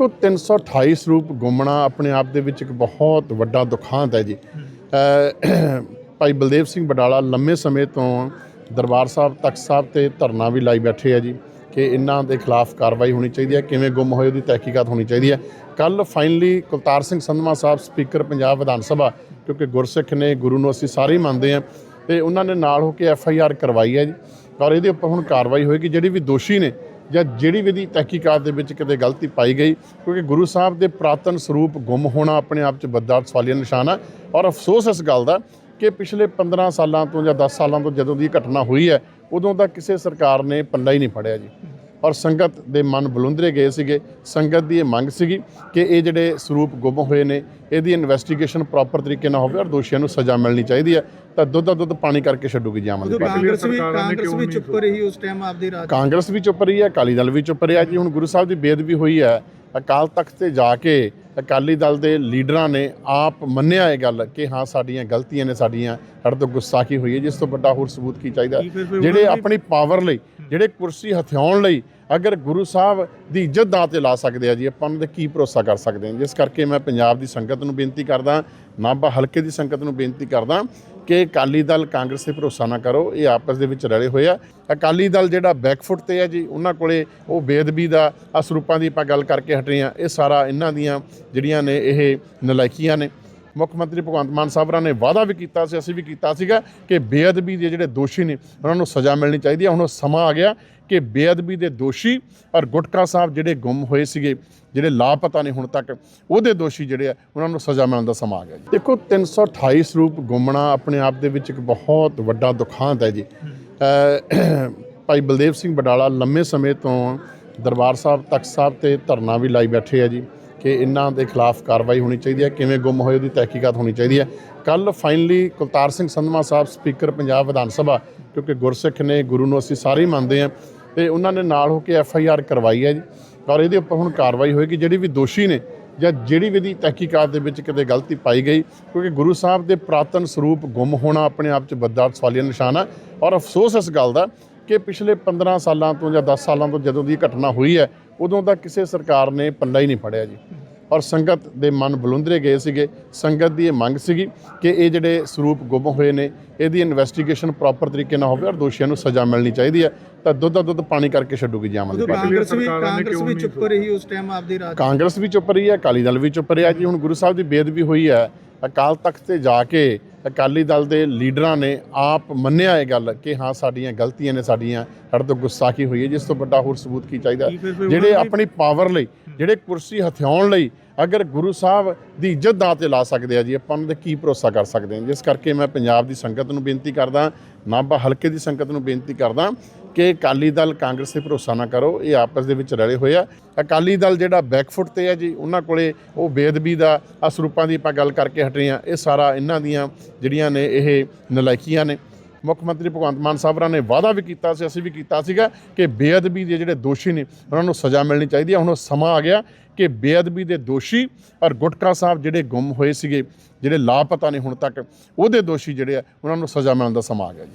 ਦੇਖੋ 328 ਸਰੂਪ ਗੁੰਮਣਾ ਆਪਣੇ ਆਪ ਦੇ ਵਿੱਚ ਇੱਕ ਬਹੁਤ ਵੱਡਾ ਦੁਖਾਂਤ ਹੈ ਜੀ। ਭਾਈ ਬਲਦੇਵ ਸਿੰਘ ਬਡਾਲਾ ਲੰਮੇ ਸਮੇਂ ਤੋਂ ਦਰਬਾਰ ਸਾਹਿਬ, ਤਖਤ ਸਾਹਿਬ ਤੇ ਧਰਨਾ ਵੀ ਲਾਈ ਬੈਠੇ ਆ ਜੀ ਕਿ ਇਹਨਾਂ ਦੇ ਖਿਲਾਫ ਕਾਰਵਾਈ ਹੋਣੀ ਚਾਹੀਦੀ ਹੈ, ਕਿਵੇਂ ਗੁੰਮ ਹੋਏ, ਉਹਦੀ ਤਹਿਕੀਕਾਤ ਹੋਣੀ ਚਾਹੀਦੀ ਹੈ। ਕੱਲ ਫਾਈਨਲੀ ਕੁਲਤਾਰ ਸਿੰਘ ਸੰਧਵਾ ਸਾਹਿਬ ਸਪੀਕਰ ਪੰਜਾਬ ਵਿਧਾਨ ਸਭਾ, ਕਿਉਂਕਿ ਗੁਰਸਿੱਖ ਨੇ, ਗੁਰੂ ਨੂੰ ਅਸੀਂ ਸਾਰੇ ਹੀ ਮੰਨਦੇ ਹਾਂ, ਤੇ ਉਹਨਾਂ ਨੇ ਨਾਲ ਹੋ ਕੇ ਐਫ ਆਈ ਆਰ ਕਰਵਾਈ ਹੈ ਜੀ ਔਰ ਇਹਦੇ ਉੱਪਰ ਹੁਣ ਕਾਰਵਾਈ ਹੋਏਗੀ। ਜਿਹੜੀ ਵੀ ਦੋਸ਼ੀ ਨੇ ਜਾਂ ਜਿਹੜੀ ਵੀ ਦੀ ਤਹਿਕੀਕਾਤ ਦੇ ਵਿੱਚ ਕਿਤੇ ਗਲਤੀ ਪਾਈ ਗਈ, ਕਿਉਂਕਿ ਗੁਰੂ ਸਾਹਿਬ ਦੇ ਪ੍ਰਾਤਨ ਸਰੂਪ ਗੁੰਮ ਹੋਣਾ ਆਪਣੇ ਆਪ 'ਚ ਵੱਡਾ ਸਵਾਲੀਆ ਨਿਸ਼ਾਨ ਆ। ਔਰ ਅਫਸੋਸ ਇਸ ਗੱਲ ਦਾ ਕਿ ਪਿਛਲੇ 15 ਸਾਲਾਂ ਤੋਂ ਜਾਂ 10 ਸਾਲਾਂ ਤੋਂ ਜਦੋਂ ਦੀ ਇਹ ਘਟਨਾ ਹੋਈ ਹੈ, ਉਦੋਂ ਦਾ ਕਿਸੇ ਸਰਕਾਰ ਨੇ ਪੱਲਾ ਹੀ ਨਹੀਂ ਫੜਿਆ ਜੀ। ਔਰ ਸੰਗਤ ਦੇ ਮਨ ਬਲੁੰਦਰੇ ਗਏ ਸੀਗੇ, ਸੰਗਤ ਦੀ ਇਹ ਮੰਗ ਸੀਗੀ ਕਿ ਇਹ ਜਿਹੜੇ ਸਰੂਪ ਗੁੰਮ ਹੋਏ ਨੇ, ਇਹਦੀ ਇਨਵੈਸਟੀਗੇਸ਼ਨ ਪ੍ਰੋਪਰ ਤਰੀਕੇ ਨਾਲ ਹੋਵੇ ਔਰ ਦੋਸ਼ੀਆਂ ਨੂੰ ਸਜ਼ਾ ਮਿਲਣੀ ਚਾਹੀਦੀ ਹੈ। ਤਾਂ ਦੁੱਧ ਦਾ ਦੁੱਧ ਪਾਣੀ ਕਰਕੇ ਛੱਡੂਗੀ ਜੀ ਦੀ ਪਾਰਟੀ। ਕਾਂਗਰਸ ਵੀ ਕਾਂਗਰਸ ਵੀ ਚੁੱਪ ਰਹੀ ਉਸ ਟਾਈਮ ਆਪਦੀ ਰਾਜ ਕਾਂਗਰਸ ਵੀ ਚੁੱਪ ਰਹੀ ਹੈ ਅਕਾਲੀ ਦਲ ਵੀ ਚੁੱਪ ਰਿਹਾ। ਜੀ ਹੁਣ ਗੁਰੂ ਸਾਹਿਬ ਦੀ ਬੇਅਦਬੀ ਹੋਈ ਹੈ ਅਕਾਲ ਤਖਤ ਤੇ ਜਾ ਕੇ ਅਕਾਲੀ ਦਲ ਦੇ ਲੀਡਰਾਂ ਨੇ ਆਪ ਮੰਨਿਆ ਇਹ ਗੱਲ ਕਿ ਹਾਂ ਸਾਡੀਆਂ ਗਲਤੀਆਂ ਨੇ ਸਾਡੀਆਂ ਸਾਡੇ ਤੋਂ ਗੁਸਤਾਖੀ ਹੋਈ ਹੈ ਜਿਸ ਤੋਂ ਵੱਡਾ ਹੋਰ ਸਬੂਤ ਕੀ ਚਾਹੀਦਾ? ਜਿਹੜੇ ਦੀ- ਆਪਣੀ ਪਾਵਰ ਲਈ ਜਿਹੜੇ ਕੁਰਸੀ ਹਥਿਆਉਣ ਲਈ ਅਗਰ ਗੁਰੂ ਸਾਹਿਬ ਦੀ ਇੱਜ਼ਤ ਦਾਅ ਤੇ ਲਾ ਸਕਦੇ ਆ ਜੀ ਆਪਾਂ ਉਹਨਾਂ ਦੇ ਕੀ ਭਰੋਸਾ ਕਰ ਸਕਦੇ ਹਾਂ ਜਿਸ ਕਰਕੇ ਮੈਂ ਪੰਜਾਬ ਦੀ ਸੰਗਤ ਨੂੰ ਬੇਨਤੀ ਕਰਦਾ ਨਾਭਾ ਹਲਕੇ ਦੀ ਸੰਗਤ ਨੂੰ ਬੇਨਤੀ ਕਰਦਾ ਕਿ ਅਕਾਲੀ ਦਲ ਕਾਂਗਰਸ ਤੇ ਭਰੋਸਾ ਨਾ ਕਰੋ, ਇਹ ਆਪਸ ਦੇ ਵਿੱਚ ਰਲੇ ਹੋਏ ਆ। ਅਕਾਲੀ ਦਲ ਜਿਹੜਾ ਬੈਕਫੁੱਟ ਤੇ ਹੈ ਜੀ, ਉਹਨਾਂ ਕੋਲੇ ਉਹ ਬੇਦਬੀ ਦਾ ਅਸਰੂਪਾਂ ਦੀ ਆਪਾਂ ਗੱਲ ਕਰਕੇ ਹਟੇ ਆ। ਇਹ ਸਾਰਾ ਇਹਨਾਂ ਦੀਆਂ ਜਿਹੜੀਆਂ ਨੇ ਇਹ ਨਲਾਇਕੀਆਂ ਨੇ। ਮੁੱਖ ਮੰਤਰੀ ਭਗਵੰਤ ਮਾਨ ਸਾਹਿਬ ਹੋਰਾਂ ਨੇ ਵਾਅਦਾ ਵੀ ਕੀਤਾ ਸੀ, ਅਸੀਂ ਵੀ ਕੀਤਾ ਸੀਗਾ ਕਿ ਬੇਅਦਬੀ ਦੇ ਜਿਹੜੇ ਦੋਸ਼ੀ ਨੇ, ਉਹਨਾਂ ਨੂੰ ਸਜ਼ਾ ਮਿਲਣੀ ਚਾਹੀਦੀ ਹੈ। ਹੁਣ ਉਹ ਸਮਾਂ ਆ ਗਿਆ ਕਿ ਬੇਅਦਬੀ ਦੇ ਦੋਸ਼ੀ ਔਰ ਗੁਟਕਾ ਸਾਹਿਬ ਜਿਹੜੇ ਗੁੰਮ ਹੋਏ ਸੀਗੇ, ਜਿਹੜੇ ਲਾਪਤਾ ਨੇ ਹੁਣ ਤੱਕ, ਉਹਦੇ ਦੋਸ਼ੀ ਜਿਹੜੇ ਆ, ਉਹਨਾਂ ਨੂੰ ਸਜ਼ਾ ਮਿਲਣ ਦਾ ਸਮਾਂ ਆ ਗਿਆ ਜੀ। ਦੇਖੋ 328 ਸਰੂਪ ਗੁੰਮਣਾ ਆਪਣੇ ਆਪ ਦੇ ਵਿੱਚ ਇੱਕ ਬਹੁਤ ਵੱਡਾ ਦੁਖਾਂਤ ਹੈ ਜੀ। ਭਾਈ ਬਲਦੇਵ ਸਿੰਘ ਬਡਾਲਾ ਲੰਮੇ ਸਮੇਂ ਤੋਂ ਦਰਬਾਰ ਸਾਹਿਬ ਤਖਤ ਸਾਹਿਬ ਤੇ ਧਰਨਾ ਵੀ ਲਾਈ ਬੈਠੇ ਆ ਜੀ। ਕਿ ਇਹਨਾਂ ਦੇ ਖਿਲਾਫ ਕਾਰਵਾਈ ਹੋਣੀ ਚਾਹੀਦੀ ਹੈ, ਕਿਵੇਂ ਗੁੰਮ ਹੋਏ, ਉਹਦੀ ਤਹਿਕੀਕਾਤ ਹੋਣੀ ਚਾਹੀਦੀ ਹੈ। ਕੱਲ ਫਾਈਨਲੀ ਕੁਲਤਾਰ ਸਿੰਘ ਸੰਧਵਾ ਸਾਹਿਬ ਸਪੀਕਰ ਪੰਜਾਬ ਵਿਧਾਨ ਸਭਾ, ਕਿਉਂਕਿ ਗੁਰਸਿੱਖ ਨੇ, ਗੁਰੂ ਨੂੰ ਅਸੀਂ ਸਾਰੇ ਹੀ ਮੰਨਦੇ ਹਾਂ, ਤੇ ਉਹਨਾਂ ਨੇ ਨਾਲ ਹੋ ਕੇ ਐਫ ਆਈ ਆਰ ਕਰਵਾਈ ਹੈ ਜੀ। ਔਰ ਇਹਦੇ ਉੱਪਰ ਹੁਣ ਕਾਰਵਾਈ ਹੋਏਗੀ, ਜਿਹੜੀ ਵੀ ਦੋਸ਼ੀ ਨੇ, ਜਾਂ ਜਿਹੜੀ ਵੀ ਦੀ ਤਹਿਕੀਕਾਤ ਦੇ ਵਿੱਚ ਕਿਤੇ ਗਲਤੀ ਪਾਈ ਗਈ, ਕਿਉਂਕਿ ਗੁਰੂ ਸਾਹਿਬ ਦੇ ਪ੍ਰਾਤਨ ਸਰੂਪ ਗੁੰਮ ਹੋਣਾ ਆਪਣੇ ਆਪ 'ਚ ਵੱਡਾ ਸਵਾਲੀਆ ਨਿਸ਼ਾਨ ਹੈ ਔਰ ਅਫਸੋਸ ਇਸ ਗੱਲ ਦਾ ਕਿ ਪਿਛਲੇ 15 ਸਾਲਾਂ ਤੋਂ ਜਾਂ 10 ਸਾਲਾਂ ਤੋਂ ਜਦੋਂ ਦੀ ਇਹ ਘਟਨਾ ਹੋਈ ਹੈ ਉਦੋਂ ਦਾ ਕਿਸੇ ਸਰਕਾਰ ਨੇ ਪੱਲਾ ਹੀ ਨਹੀਂ ਫੜਿਆ ਜੀ। ਔਰ ਸੰਗਤ ਦੇ ਮਨ ਬਲੁੰਦਰੇ ਗਏ ਸੀਗੇ। ਸੰਗਤ ਦੀ ਇਹ ਮੰਗ ਸੀਗੀ ਕਿ ਇਹ ਜਿਹੜੇ ਸਰੂਪ ਗੁੰਮ ਹੋਏ ਨੇ ਇਹਦੀ ਇਨਵੈਸਟੀਗੇਸ਼ਨ ਪ੍ਰੋਪਰ ਤਰੀਕੇ ਨਾਲ ਹੋਵੇ ਔਰ ਦੋਸ਼ੀਆਂ ਨੂੰ ਸਜ਼ਾ ਮਿਲਣੀ ਚਾਹੀਦੀ ਹੈ। ਤਾਂ ਦੁੱਧ ਦਾ ਦੁੱਧ ਪਾਣੀ ਕਰਕੇ ਛੱਡੂਗੀ ਜੀ ਅਮਲ ਦੀ। ਕਾਂਗਰਸ ਵੀ ਕਾਂਗਰਸ ਵੀ ਚੁੱਪ ਰਹੀ ਉਸ ਟਾਈਮ ਆਪਦੀ ਰਾਜ ਕਾਂਗਰਸ ਵੀ ਚੁੱਪ ਰਹੀ ਹੈ ਅਕਾਲੀ ਦਲ ਵੀ ਚੁੱਪ ਰਿਹਾ। ਜੀ ਹੁਣ ਗੁਰੂ ਸਾਹਿਬ ਦੀ ਬੇਅਦਬੀ ਹੋਈ ਹੈ। ਅਕਾਲ ਤਖਤ ਤੇ ਜਾ ਕੇ ਅਕਾਲੀ ਦਲ ਦੇ ਲੀਡਰਾਂ ਨੇ ਆਪ ਮੰਨਿਆ ਇਹ ਗੱਲ ਕਿ ਹਾਂ ਸਾਡੀਆਂ ਗਲਤੀਆਂ ਨੇ ਸਾਡੀਆਂ ਸਾਡੇ ਤੋਂ ਗੁਸਤਾਖੀ ਹੋਈ ਹੈ ਜਿਸ ਤੋਂ ਵੱਡਾ ਹੋਰ ਸਬੂਤ ਕੀ ਚਾਹੀਦਾ? ਜਿਹੜੇ ਆਪਣੀ ਪਾਵਰ ਲਈ ਜਿਹੜੇ ਕੁਰਸੀ ਹਥਿਆਉਣ ਲਈ ਅਗਰ ਗੁਰੂ ਸਾਹਿਬ ਦੀ ਇੱਜ਼ਤ ਦਾਅ ਤੇ ਲਾ ਸਕਦੇ ਆ ਜੀ, ਆਪਾਂ ਉਹਨਾਂ 'ਤੇ ਕੀ ਭਰੋਸਾ ਕਰ ਸਕਦੇ ਹਾਂ? ਜਿਸ ਕਰਕੇ ਮੈਂ ਪੰਜਾਬ ਦੀ ਸੰਗਤ ਨੂੰ ਬੇਨਤੀ ਕਰਦਾ ਨਾਭਾ ਹਲਕੇ ਦੀ ਸੰਗਤ ਨੂੰ ਬੇਨਤੀ ਕਰਦਾ ਕਿ ਅਕਾਲੀ ਦਲ ਕਾਂਗਰਸ ਤੇ ਭਰੋਸਾ ਨਾ ਕਰੋ, ਇਹ ਆਪਸ ਦੇ ਵਿੱਚ ਰਲੇ ਹੋਏ ਆ। ਅਕਾਲੀ ਦਲ ਜਿਹੜਾ ਬੈਕਫੁੱਟ ਤੇ ਹੈ ਜੀ, ਉਹਨਾਂ ਕੋਲੇ ਉਹ ਬੇਦਬੀ ਦਾ ਅਸਰੂਪਾਂ ਦੀ ਆਪਾਂ ਗੱਲ ਕਰਕੇ ਹਟੇ ਆ ਇਹ ਸਾਰਾ ਇਹਨਾਂ ਦੀਆਂ ਜਿਹੜੀਆਂ ਨੇ ਇਹ ਨਲਾਇਕੀਆਂ ਨੇ ਮੁੱਖ ਮੰਤਰੀ ਭਗਵੰਤ ਮਾਨ ਸਾਹਿਬ ਹੋਰਾਂ ਨੇ ਵਾਅਦਾ ਵੀ ਕੀਤਾ ਸੀ, ਅਸੀਂ ਵੀ ਕੀਤਾ ਸੀਗਾ ਕਿ ਬੇਅਦਬੀ ਦੇ ਜਿਹੜੇ ਦੋਸ਼ੀ ਨੇ, ਉਹਨਾਂ ਨੂੰ ਸਜ਼ਾ ਮਿਲਣੀ ਚਾਹੀਦੀ ਹੈ। ਹੁਣ ਉਹ ਸਮਾਂ ਆ ਗਿਆ ਕਿ ਬੇਅਦਬੀ ਦੇ ਦੋਸ਼ੀ ਔਰ ਗੁਟਕਾ ਸਾਹਿਬ ਜਿਹੜੇ ਗੁੰਮ ਹੋਏ ਸੀਗੇ, ਜਿਹੜੇ ਲਾਪਤਾ ਨੇ ਹੁਣ ਤੱਕ, ਉਹਦੇ ਦੋਸ਼ੀ ਜਿਹੜੇ ਆ, ਉਹਨਾਂ ਨੂੰ ਸਜ਼ਾ ਮਿਲਣ ਦਾ ਸਮਾਂ ਆ ਗਿਆ ਜੀ।